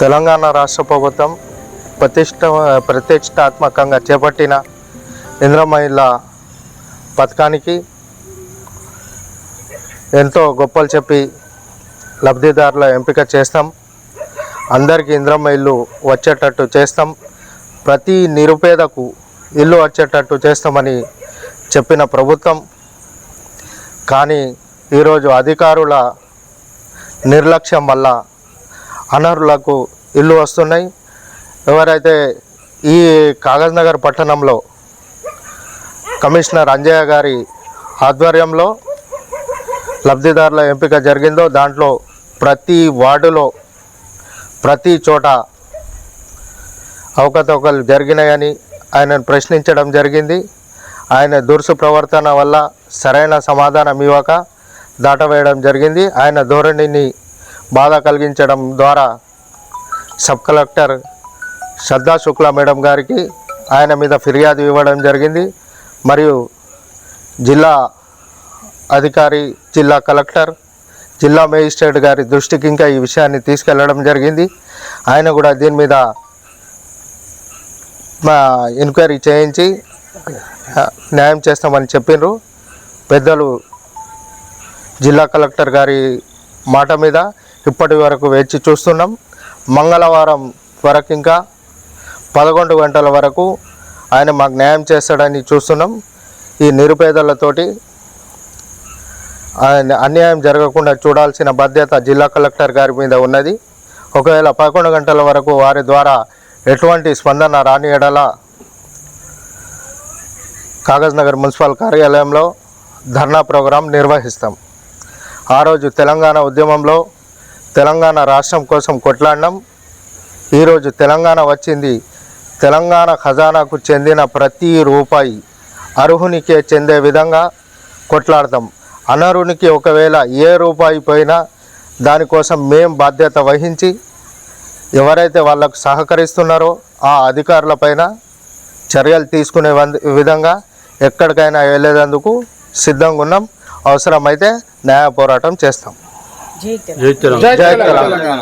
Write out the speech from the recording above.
తెలంగాణ రాష్ట్ర ప్రభుత్వం ప్రతిష్ట ప్రతిష్టాత్మకంగా చేపట్టిన ఇంద్రమహిళ పథకానికి ఎంతో గొప్పలు చెప్పి లబ్ధిదారుల ఎంపిక చేస్తాం. అందరికీ ఇంద్రమ్మ ఇల్లు వచ్చేటట్టు చేస్తాం. ప్రతి నిరుపేదకు ఇల్లు వచ్చేటట్టు చేస్తామని చెప్పిన ప్రభుత్వం. కానీ ఈరోజు అధికారుల నిర్లక్ష్యం వల్ల అనర్హులకు ఇల్లు వస్తున్నాయి. ఎవరైతే ఈ కాగజ్ నగర్ పట్టణంలో కమిషనర్ అంజయ్య గారి ఆధ్వర్యంలో లబ్ధిదారుల ఎంపిక జరిగిందో దాంట్లో ప్రతి వార్డులో ప్రతి చోట అవకతవకలు జరిగినాయని ఆయనను ప్రశ్నించడం జరిగింది. ఆయన దురుసు ప్రవర్తన వల్ల సరైన సమాధానం ఇవ్వక దాటవేయడం జరిగింది. ఆయన ధోరణిని బాధ కలిగించడం ద్వారా sub collector Shraddha Shukla madam గారికి ఆయన మీద ఫిర్యాదు ఇవ్వడం జరిగింది. మరియు జిల్లా అధికారి జిల్లా కలెక్టర్ జిల్లా మేజిస్ట్రేట్ గారి దృష్టికి ఇంకా ఈ విషయాన్ని తీసుకెళ్ళడం జరిగింది. ఆయన కూడా దీని మీద మా ఎంక్వైరీ చేయించి న్యాయం చేస్తామని చెప్పిండ్రు పెద్దలు జిల్లా కలెక్టర్ గారి మాట మీద ఇప్పటి వరకు వేచి చూస్తున్నాం. మంగళవారం వరకు ఇంకా పదకొండు గంటల వరకు ఆయన మాకు న్యాయం చేస్తాడని చూస్తున్నాం. ఈ నిరుపేదలతోటి ఆయన అన్యాయం జరగకుండా చూడాల్సిన బాధ్యత జిల్లా కలెక్టర్ గారి మీద ఉన్నది. ఒకవేళ పదకొండు గంటల వరకు వారి ద్వారా ఎటువంటి స్పందన రాని ఎడల కాగజ్నగర్ మున్సిపల్ కార్యాలయంలో ధర్నా ప్రోగ్రాం నిర్వహిస్తాం. ఆ రోజు తెలంగాణ ఉద్యమంలో తెలంగాణ రాష్ట్రం కోసం కొట్లాడినాం. ఈరోజు తెలంగాణ వచ్చింది. తెలంగాణ ఖజానాకు చెందిన ప్రతి రూపాయి అర్హునికే చెందే విధంగా కొట్లాడతాం. అనర్హునికి ఒకవేళ ఏ రూపాయి పోయినా దానికోసం మేం బాధ్యత వహించి ఎవరైతే వాళ్ళకు సహకరిస్తున్నారో ఆ అధికారులపైన చర్యలు తీసుకునే వంద- విధంగా ఎక్కడికైనా వెళ్ళేటందుకు సిద్ధంగా ఉన్నాం అవసరమైతే న్యాయ పోరాటం చేస్తాం. జై తెలంగాణ జై తెలంగాణ